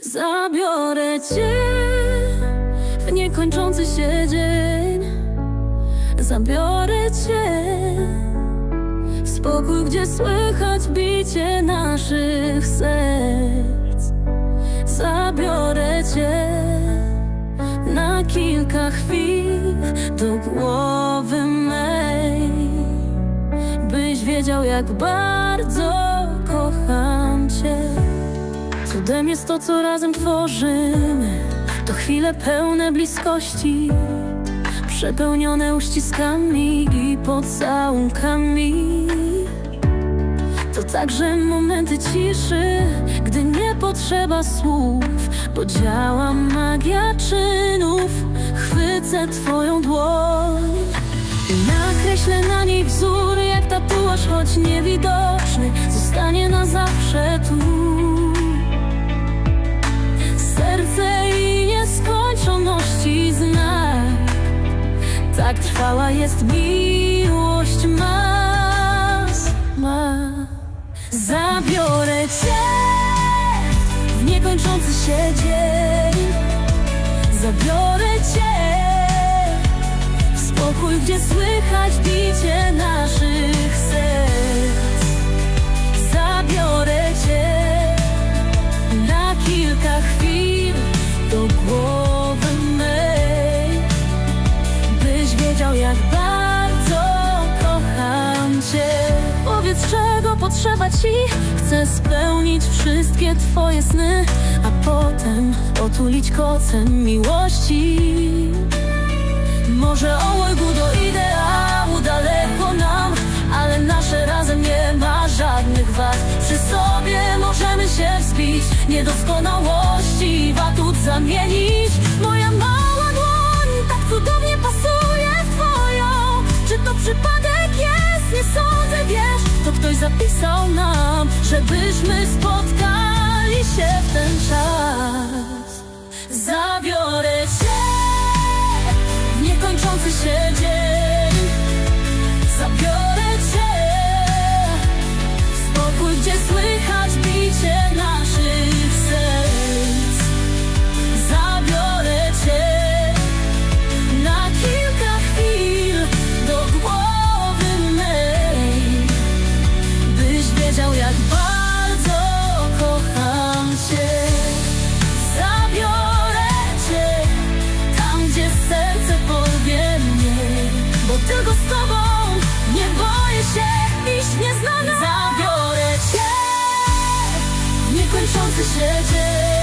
Zabiorę cię w niekończący się dzień. Zabiorę cię w spokój, gdzie słychać bicie naszych serc. Zabiorę cię na kilka chwil do głowy mej, byś wiedział, jak bardzo. Cudem jest to, co razem tworzymy. To chwile pełne bliskości Przepełnione uściskami i pocałunkami To także momenty ciszy Gdy nie potrzeba słów Bo działa magia czynów. Chwycę twoją dłoń i nakreślę na niej wzór Jak tatuaż, choć niewidoczny Zostanie na zawsze tu Tak trwała jest miłość mas, ma. Zabiorę cię w niekończący się dzień. Zabiorę cię w spokój, gdzie słychać bicie naszych serc. Potrzeba ci, chcę spełnić wszystkie twoje sny, a potem otulić kocem miłości. Może obojgu do ideału daleko nam Ale nasze razem nie ma żadnych wad Przy sobie możemy się wzbić Niedoskonałości w atut zamienić Moja mała zapisał nam Żebyśmy spotkali się w ten czas Zabiorę cię w niekończący się dzień. Zabiorę niekończący się dzień